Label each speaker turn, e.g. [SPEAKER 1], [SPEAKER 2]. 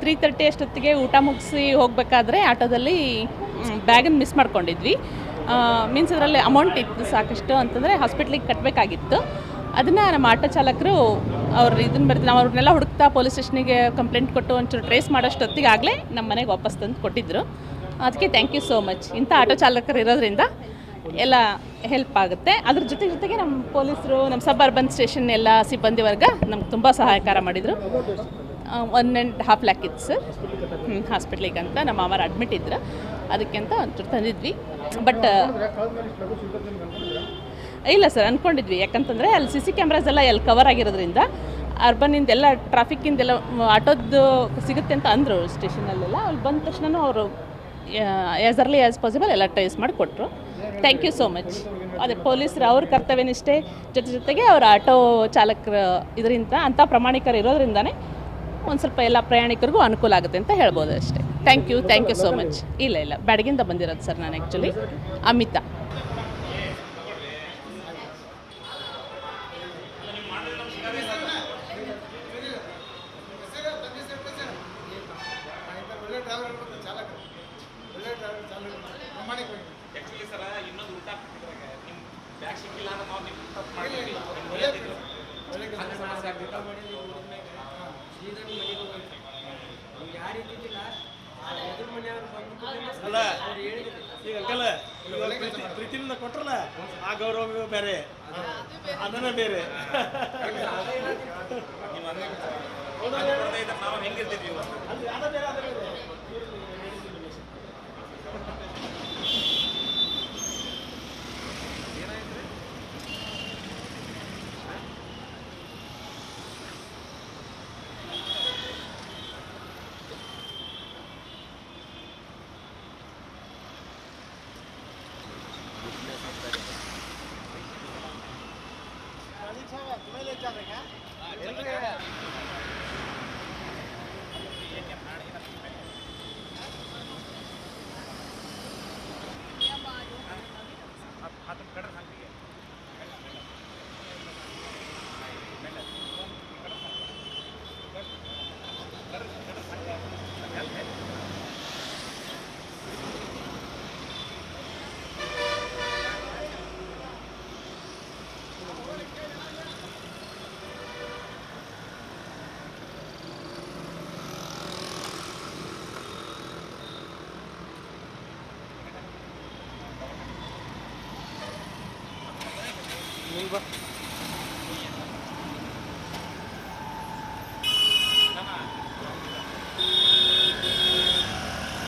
[SPEAKER 1] Three thirty ಅಷ್ಟೊತ್ತಿಗೆ ಊಟ ಮುಗಿಸಿ ಹೋಗಬೇಕಾದ್ರೆ ಆಟೋದಲ್ಲಿ ಬ್ಯಾಗನ್ನು ಮಿಸ್ ಮಾಡ್ಕೊಂಡಿದ್ವಿ. ಮೀನ್ಸ್ ಅದರಲ್ಲಿ ಅಮೌಂಟ್ ಇತ್ತು ಸಾಕಷ್ಟು ಅಂತಂದರೆ ಹಾಸ್ಪಿಟ್ಲಿಗೆ ಕಟ್ಟಬೇಕಾಗಿತ್ತು ಅದನ್ನು ನಮ್ಮ ಆಟೋ ಚಾಲಕರು ಅವ್ರು ಇದನ್ನು ಬರ್ತೀವಿ ನಾವು ಅವ್ರನ್ನೆಲ್ಲ ಹುಡುಕ್ತಾ ಪೊಲೀಸ್ ಸ್ಟೇಷನಿಗೆ ಕಂಪ್ಲೇಂಟ್ ಕೊಟ್ಟು ಒಂಚೂರು ಟ್ರೇಸ್ ಮಾಡೋಷ್ಟೊತ್ತಿಗೆ ಆಗಲೇ ನಮ್ಮ ಮನೆಗೆ ವಾಪಸ್ ತಂದು ಕೊಟ್ಟಿದ್ದರು ಅದಕ್ಕೆ ಥ್ಯಾಂಕ್ ಯು ಸೋ ಮಚ್ ಇಂಥ ಆಟೋ ಚಾಲಕರು ಇರೋದ್ರಿಂದ ಎಲ್ಲ ಹೆಲ್ಪ್ ಆಗುತ್ತೆ. ಅದ್ರ ಜೊತೆ ಜೊತೆಗೆ ನಮ್ಮ ಪೊಲೀಸರು ನಮ್ಮ ಸಬ್ ಅರ್ಬನ್ ಸ್ಟೇಷನ್ ಎಲ್ಲ ಸಿಬ್ಬಂದಿ ವರ್ಗ ನಮ್ಗೆ ತುಂಬ ಸಹಾಯಕಾರ ಮಾಡಿದರು. ಒನ್ ಆ್ಯಂಡ್ ಹಾಫ್ ಲ್ಯಾಕ್ ಇತ್ತು ಸರ್ ಹ್ಞೂ ಹಾಸ್ಪಿಟ್ಲಿಗೆ ಅಂತ ನಮ್ಮ ಮಾಮಾರು ಅಡ್ಮಿಟ್ ಇದ್ರು. ಅದಕ್ಕೆ ಅಂತ ಒಂಚೂರು ತಂದಿದ್ವಿ. ಬಟ್ ಇಲ್ಲ ಸರ್ ಅಂದ್ಕೊಂಡಿದ್ವಿ ಯಾಕಂತಂದರೆ ಅಲ್ಲಿ ಸಿ ಸಿ ಕ್ಯಾಮ್ರಾಸ್ ಎಲ್ಲ ಎಲ್ಲಿ ಕವರ್ ಆಗಿರೋದ್ರಿಂದ ಅರ್ಬನಿಂದೆಲ್ಲ ಟ್ರಾಫಿಕ್ಕಿಂದೆಲ್ಲ ಆಟೋದ್ದು ಸಿಗುತ್ತೆ ಅಂತ ಅಂದರು ಸ್ಟೇಷನಲ್ಲೆಲ್ಲ ಅಲ್ಲಿ ಬಂದ ತಕ್ಷಣ ಅವರು ಆ್ಯಸ್ ಅರ್ಲಿ ಆ್ಯಸ್ ಪಾಸಿಬಲ್ ಎಲ್ಲ ಟ್ರೇಸ್ ಮಾಡಿ ಕೊಟ್ಟರು ಥ್ಯಾಂಕ್ ಯು ಸೋ ಮಚ್ ಅದೇ ಪೊಲೀಸರು ಅವ್ರ ಕರ್ತವ್ಯನಿಷ್ಠೆ. ಜೊತೆ ಜೊತೆಗೆ ಅವ್ರ ಆಟೋ ಚಾಲಕರ ಇದರಿಂದ ಅಂಥ ಪ್ರಮಾಣಿಕರು ಇರೋದ್ರಿಂದನೇ ಒಂದು ಸ್ವಲ್ಪ ಎಲ್ಲ ಪ್ರಯಾಣಿಕರಿಗೂ ಅನುಕೂಲ ಆಗುತ್ತೆ ಅಂತ ಹೇಳ್ಬೋದು ಅಷ್ಟೇ. Thank you thank you so much ಇಲ್ಲ ಇಲ್ಲ ಬ್ಯಾಡಗಿಂದ ಬಂದಿರೋದು ಸರ್ ನಾನು ಆ್ಯಕ್ಚುಲಿ ಅಮಿತಾ.
[SPEAKER 2] ಸಿಕ್ಕಿಲ್ಲ ನಾವು ನಿಮ್ಮ ತಪ್ಪು ಹಂಗೆ ಸಮಸ್ಯೆ ಆಗ್ತಿತ್ತು
[SPEAKER 3] ಅಲ್ಲ ಈಗ ಅಂಕಲ್ ಇವಾಗ ಪ್ರೀತಿ ಪ್ರೀತಿಯಿಂದ ಕೊಟ್ರಲ್ಲ ಆ ಗೌರವ ಬೇರೆ. ಅದನ್ನ ಬೇರೆ.
[SPEAKER 2] ನೀವು ಕೊಡದೇ ಇದ್ರೆ ನಾವು ಹೆಂಗಿರ್ತಿದ್ವಿ ಇವತ್ತು
[SPEAKER 3] ಅದು ಅದ ಬೇರೆ ಅದ ಬೇರೆ
[SPEAKER 2] ಮುಂದೆ língua.